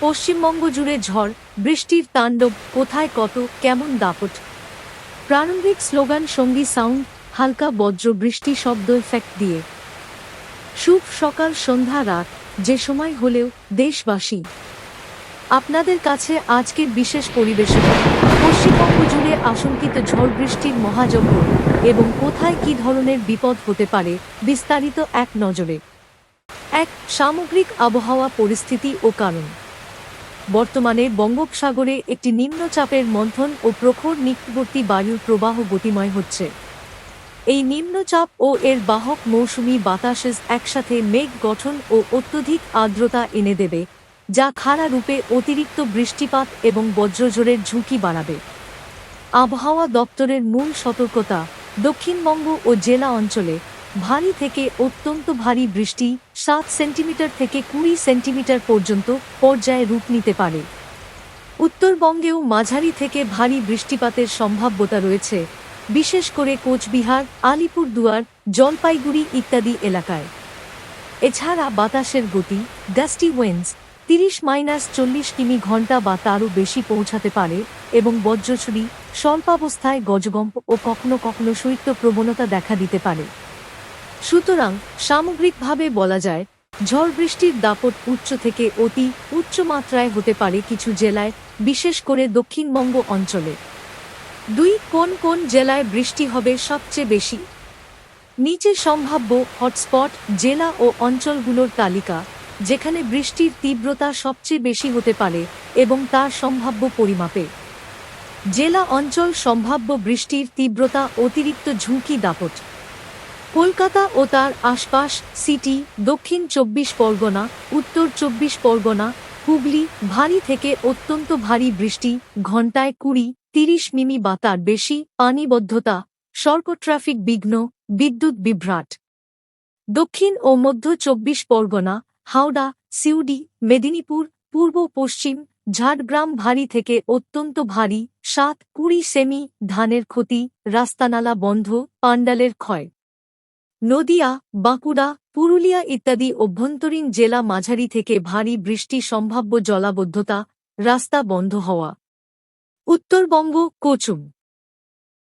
পশ্চিমবঙ্গ জুড়ে ঝড়, বৃষ্টির তাণ্ডব, কোথায় কত, কেমন দাপট? প্রারম্ভিক স্লোগান, সঙ্গী সাউন্ড, হালকা বজ্র বৃষ্টি শব্দ এফেক্ট দিয়ে। শুভ সকাল, সন্ধ্যা রাত, যে সময় হলেও দেশবাসী। আপনাদের কাছে আজকের বিশেষ পরিবেশনা, পশ্চিমবঙ্গ জুড়ে আশঙ্কিত ঝড় বৃষ্টির মহাযজ্ঞ এবং কোথায় কী ধরনের বিপদ হতে পারে, বিস্তারিত এক নজরে। এক সামগ্রিক আবহাওয়া পরিস্থিতি ও কারণ। বর্তমানে বঙ্গোপসাগরে একটি নিম্নচাপের মন্থন ও প্রখর নিকটবর্তী বায়ুর প্রবাহ গতিময় হচ্ছে। এই নিম্নচাপ ও এর বাহক মৌসুমি বাতাসেস একসাথে মেঘ গঠন ও অত্যধিক আর্দ্রতা এনে দেবে, যা খাড়া রূপে অতিরিক্ত বৃষ্টিপাত এবং বজ্রঝড়ের ঝুঁকি বাড়াবে। আবহাওয়া দপ্তরের মূল সতর্কতা দক্ষিণবঙ্গ ও জেলা অঞ্চলে ভারী থেকে অত্যন্ত ভারী বৃষ্টি সাত সেন্টিমিটার থেকে কুড়ি সেন্টিমিটার পর্যন্ত পর্যায়ে রূপ নিতে পারে। উত্তরবঙ্গেও মাঝারি থেকে ভারী বৃষ্টিপাতের সম্ভাব্যতা রয়েছে, বিশেষ করে কোচবিহার, আলিপুরদুয়ার, জলপাইগুড়ি ইত্যাদি এলাকায়। এছাড়া বাতাসের গতি ডাস্টি ওয়েন্স তিরিশ মাইনাস চল্লিশ কিমি ঘণ্টা বা তারও বেশি পৌঁছাতে পারে এবং বজ্রছড়ি স্বল্পাবস্থায় গজগম্প ও কখনো কখনো শৈত্য প্রবণতা দেখা দিতে পারে। সুতরাং সামগ্রিকভাবে বলা যায়, ঝড় বৃষ্টির দাপট উচ্চ থেকে অতি উচ্চ মাত্রায় হতে পারে কিছু জেলায়, বিশেষ করে দক্ষিণবঙ্গ অঞ্চলে। দুই কোন কোন জেলায় বৃষ্টি হবে সবচেয়ে বেশি? নিচে সম্ভাব্য হটস্পট জেলা ও অঞ্চলগুলোর তালিকা, যেখানে বৃষ্টির তীব্রতা সবচেয়ে বেশি হতে পারে এবং তার সম্ভাব্য পরিমাপে। জেলা অঞ্চল সম্ভাব্য বৃষ্টির তীব্রতা অতিরিক্ত ঝুঁকি দাপট। কলকাতা ও তার আশপাশ সিটি, দক্ষিণ চব্বিশ পরগনা, উত্তর চব্বিশ পরগনা, হুগলি, ভারী থেকে অত্যন্ত ভারী বৃষ্টি ঘণ্টায় কুড়ি, তিরিশ মিমি বা তার বেশি, পানিবদ্ধতা সর্ক ট্রাফিক বিঘ্ন, বিদ্যুৎ বিভ্রাট। দক্ষিণ ও মধ্য চব্বিশ পরগনা, হাওড়া, সিউডি, মেদিনীপুর, পূর্ব পশ্চিম, ঝাড়গ্রাম ভারী থেকে অত্যন্ত ভারী, সাত কুড়ি সেমি ধানের ক্ষতি, রাস্তানালা বন্ধ, পাণ্ডালের ক্ষয়। নদিয়া, বাঁকুড়া, পুরুলিয়া ইত্যাদি অভ্যন্তরীণ জেলা মাঝারি থেকে ভারী বৃষ্টি সম্ভাব্য জলাবদ্ধতা, রাস্তা বন্ধ হওয়া। উত্তরবঙ্গ, কোচুম।